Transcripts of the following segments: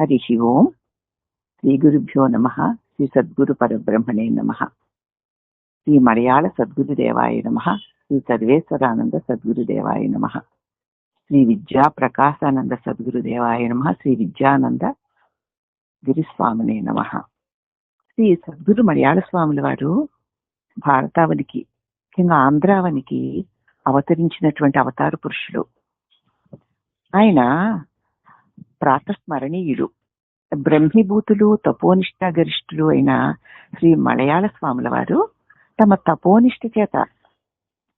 హరి ఓం శ్రీ గురుభ్యో నమ శ్రీ సద్గురు పరబ్రహ్మణే నమ. శ్రీ మలయాళ సద్గురుదేవాయ నమ శ్రీ సర్వేశ్వరానంద సద్గురుదేవాయ నమ. శ్రీ విద్యా ప్రకాశానంద సద్గురుదేవాయ నమ శ్రీ విద్యానంద గిరిస్వామినే నమ. శ్రీ సద్గురు మలయాళ స్వాముల వారు భారతావనికి ముఖ్యంగా ఆంధ్రావనికి అవతరించినటువంటి అవతార పురుషులు. ఆయన ప్రాతస్మరణీయుడు బ్రహ్మిభూతులు తపోనిష్ట గరిష్ఠులు అయిన శ్రీ మలయాళ స్వాముల వారు తమ తపోనిష్ట చేత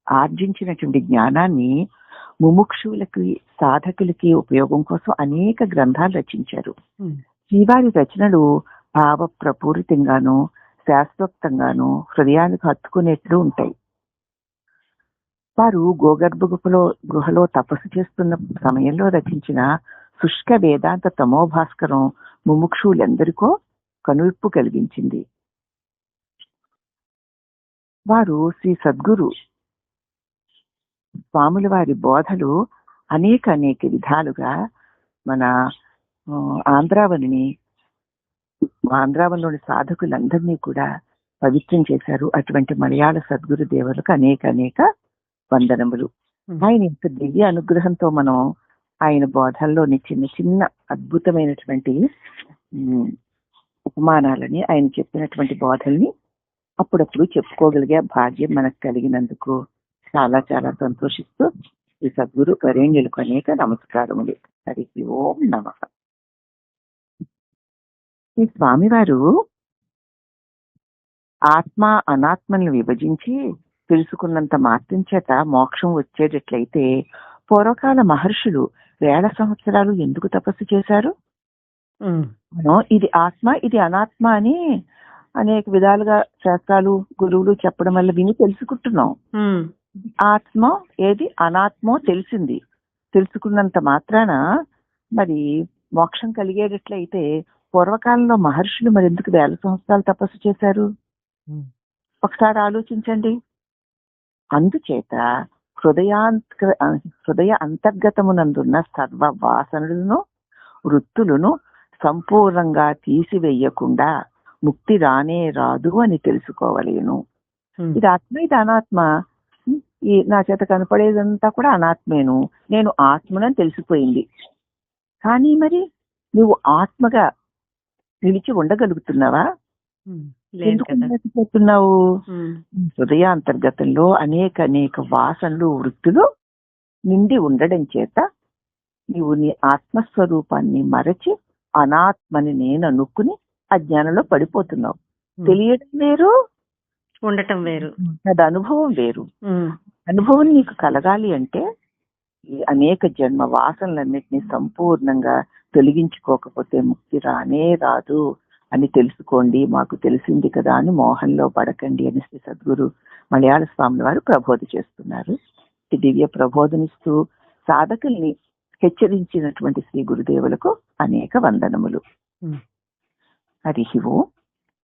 ఆర్జించినటువంటి జ్ఞానాన్ని ముముక్షువులకి సాధకులకి ఉపయోగం కోసం అనేక గ్రంథాలు రచించారు. శ్రీవారి రచనలు భావ ప్రపూరితంగాను శాస్త్రోక్తంగాను హృదయానికి హత్తుకునేట్లు ఉంటాయి. వారు గోగర్భ గుహలో గుహలో తపస్సు చేస్తున్న సమయంలో రచించిన శుష్క వేదాంత తమోభాస్కరం ముముక్షువులందరికో కనువిప్పు కలిగించింది. వారు శ్రీ సద్గురు స్వాముల వారి బోధలు అనేక అనేక విధాలుగా మన ఆంధ్రావనిని ఆంధ్రావనిలోని సాధకులందరినీ కూడా పవిత్రం చేశారు. అటువంటి మలయాళ సద్గురు దేవులకు అనేక అనేక వందనములు. ఆయన యొక్క దివ్య అనుగ్రహంతో మనం ఆయన బోధల్లోని చిన్న చిన్న అద్భుతమైనటువంటి ఉపమానాలని ఆయన చెప్పినటువంటి బోధల్ని అప్పుడప్పుడు చెప్పుకోగలిగే భాగ్యం మనకు కలిగినందుకు చాలా చాలా సంతోషిస్తూ ఈ సద్గురు పరేణ్యులకు అనేక నమస్కారములు. హరికి ఓం నమ. ఈ స్వామివారు ఆత్మ అనాత్మల్ని విభజించి తెలుసుకున్నంత మాత్రం చేత మోక్షం వచ్చేటట్లయితే పూర్వకాల మహర్షులు వేల సంవత్సరాలు ఎందుకు తపస్సు చేశారు? మనం ఇది ఆత్మ ఇది అనాత్మ అని అనేక విధాలుగా శాస్త్రాలు గురువులు చెప్పడం వల్ల విని తెలుసుకుంటున్నాం. ఆత్మ ఏది? అనాత్మో తెలిసింది. తెలుసుకున్నంత మాత్రాన మరి మోక్షం కలిగేటట్లయితే పూర్వకాలంలో మహర్షులు మరి ఎందుకు వేల సంవత్సరాలు తపస్సు చేశారు? ఒకసారి ఆలోచించండి. అందుచేత హృదయాంత హృదయ అంతర్గతమునందున్న సర్వ వాసనలను వృత్తులను సంపూర్ణంగా తీసివేయకుండా ముక్తి రానే రాదు అని తెలుసుకోవలేను. ఇది ఆత్మ ఇది అనాత్మ. ఈ నా చేత కనపడేదంతా కూడా అనాత్మేను. నేను ఆత్మనని తెలిసిపోయింది. కానీ మరి నువ్వు ఆత్మగా నిలిచి ఉండగలుగుతున్నావా? ఉమ్, హృదయ అంతర్గతంలో అనేక అనేక వాసనలు వృత్తులు నిండి ఉండడం చేత నీవు నీ ఆత్మస్వరూపాన్ని మరచి అనాత్మని నేను అనుకుని అజ్ఞానంలో పడిపోతున్నావు. తెలియడం వేరు. ఉండటం వేరు. అది అనుభవం వేరు. అనుభవం నీకు కలగాలి అంటే ఈ అనేక జన్మ వాసనలన్నిటినీ సంపూర్ణంగా తొలగించుకోకపోతే ముక్తి రానే రాదు. అని తెలుసుకోండి మాకు తెలిసింది కదా అని మోహంలో పడకండి అని శ్రీ సద్గురు మలయాళ స్వాముల వారు ప్రబోధ చేస్తున్నారు. ఈ దివ్య ప్రబోధనిస్తూ సాధకుల్ని హెచ్చరించినటువంటి శ్రీ గురుదేవులకు అనేక వందనములు. హరి ఓం.